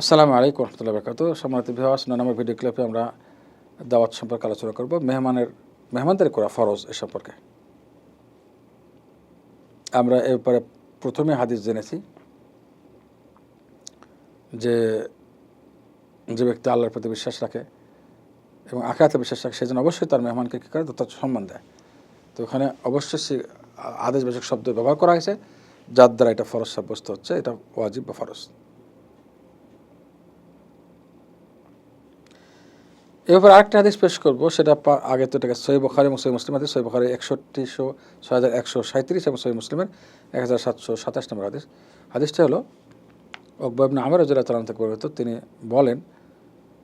আসসালামু আলাইকুম রহমতুল্লাহ বরকাত সম্মানিত ভিওয়াস নানামের ভিডিও ক্লিপে আমরা দাওয়াত সম্পর্কে আলোচনা করব। মেহমানের, মেহমানদারি করা ফরজ এ সম্পর্কে। আমরা এ ব্যাপারে প্রথমে হাদিস জেনেছি যে যে ব্যক্তি আল্লাহর প্রতি বিশ্বাস রাখে এবং আখাতে বিশ্বাস রাখে, সেজন্য অবশ্যই তার মেহমানকে কী করে? যথাযথ সম্মান দেয়। তো ওখানে অবশ্যই আদেশবাচক শব্দ ব্যবহার করা হয়েছে, যার দ্বারা এটা ফরজ সাব্যস্ত হচ্ছে, এটা ওয়াজিব বা ফরজ। এ ব্যাপারে আরেকটা হাদিস পেশ করব, সেটা আগে তো এটাকে সই বখারি এবং সই মুসলিম হাদিস। সই বখারি একষট্টিশো ছয় হাজার একশো সাঁত্রিশ এবং সই মুসলিমের এক হাজার সাতশো সাতাশ নম্বর হাদিস। হাদিসটা হলো অকবাবনে আমার রাজুল্লাহ তালাম থেকে বর্ণিত। তিনি বলেন,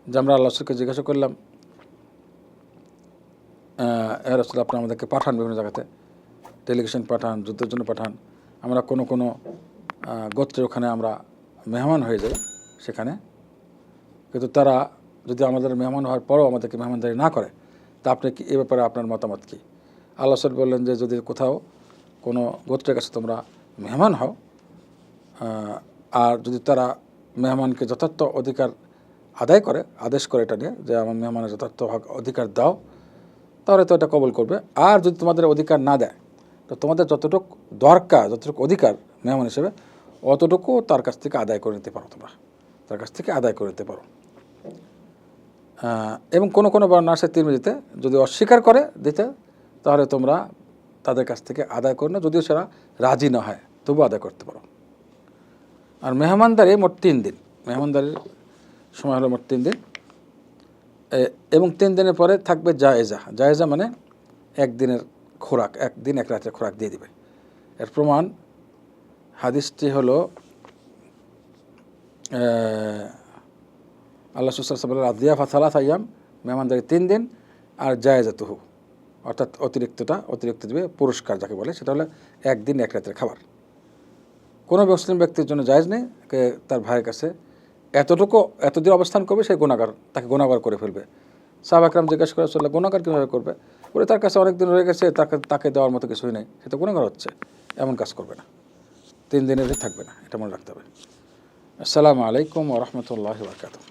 যে আমরা আল্লাহ রসুলকে জিজ্ঞাসা করলাম এ রসুল, আপনি আমাদেরকে পাঠান বিভিন্ন জায়গাতে। ডেলিগেশন পাঠান, যুদ্ধের জন্য পাঠান। আমরা কোনো কোনো গোত্রের ওখানে আমরা মেহমান হয়ে যাই সেখানে। কিন্তু তারা যদি আমাদের মেহমান হওয়ার পরও আমাদেরকে মেহমানদারি না করে, তা আপনি কি এ ব্যাপারে আপনার মতামত কী? আল্লাহ সাল বললেন যে, যদি কোথাও কোনো গোত্রের কাছে তোমরা মেহমান হও আর যদি তারা মেহমানকে যথার্থ অধিকার আদায় করে, আদেশ করে এটা নিয়ে যে, আমার মেহমানের যথার্থ হক অধিকার দাও, তাহলে তো এটা কবল করবে। আর যদি তোমাদের অধিকার না দেয়, তো তোমাদের যতটুকু দরকার, যতটুকু অধিকার মেহমান হিসেবে অতটুকু তার কাছ থেকে আদায় করে নিতে পারো তোমরা। তার কাছ থেকে আদায় করে নিতে পারো। এবং কোনো কোনো বর্ণনা আছে তিরমিজিতে যদি অস্বীকার করে দিতে, তাহলে তোমরা তাদের কাছ থেকে আদায় করো না, যদিও সেটা রাজি না হয় তবু আদায় করতে পারো। আর মেহমানদারি মোট তিন দিন। মেহমানদারির সময় হলো মোট তিন দিন। এবং তিন দিনের পরে থাকবে জায়েজা। জায়েজা মানে একদিনের খোরাক, একদিন এক রাতের খোরাক দিয়ে দিবে। এর প্রমাণ হাদিসটি হলো আল্লাহ সুসাল্লাহ আদিয়া ফাসালা সাইয়াম মেহমানদারি তিন দিন, আর জায়েজা তুহু অর্থাৎ অতিরিক্তটা, অতিরিক্ত দিবে পুরস্কার যাকে বলে, সেটা হলো একদিন এক রাতের খাবার। কোনো মুসলিম ব্যক্তির জন্য জায়েজ নেই তার ভাইয়ের কাছে এতটুকু, এতদিন অবস্থান করবে, সে গুণাগার তাকে গুণাগার করে ফেলবে। সাহাব আকরাম জিজ্ঞাসা করে চললে গুণাগার কীভাবে করবে? বলে, তার কাছে অনেক দিন রয়ে গেছে, তাকে তাকে দেওয়ার মতো কিছুই নেই, সে তো গুণাগার হচ্ছে, এমন কাজ করবে না। তিন দিনের থাকবে না, এটা মনে রাখতে হবে। আসসালামু আলাইকুম ওরহমতুল্লাহ বরকাতুহ।